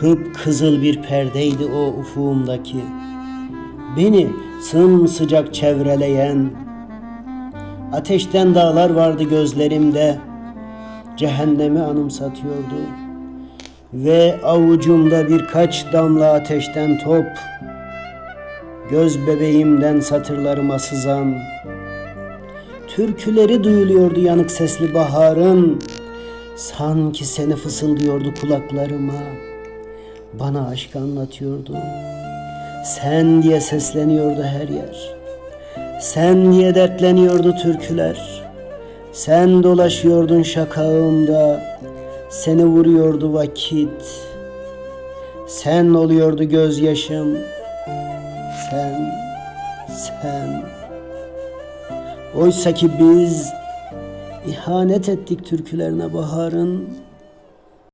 Kıpkızıl bir perdeydi o ufuğumdaki. Beni sımsıcak çevreleyen, ateşten dağlar vardı gözlerimde, cehennemi anımsatıyordu. Ve avucumda birkaç damla ateşten top, göz bebeğimden satırlarıma sızan, türküleri duyuluyordu yanık sesli baharın, sanki seni fısıldıyordu kulaklarıma, bana aşk anlatıyordu. Sen diye sesleniyordu her yer. Sen diye dertleniyordu türküler. Sen dolaşıyordun şakağımda. Seni vuruyordu vakit. Sen oluyordu gözyaşım. Sen, sen. Oysa ki biz ihanet ettik türkülerine baharın.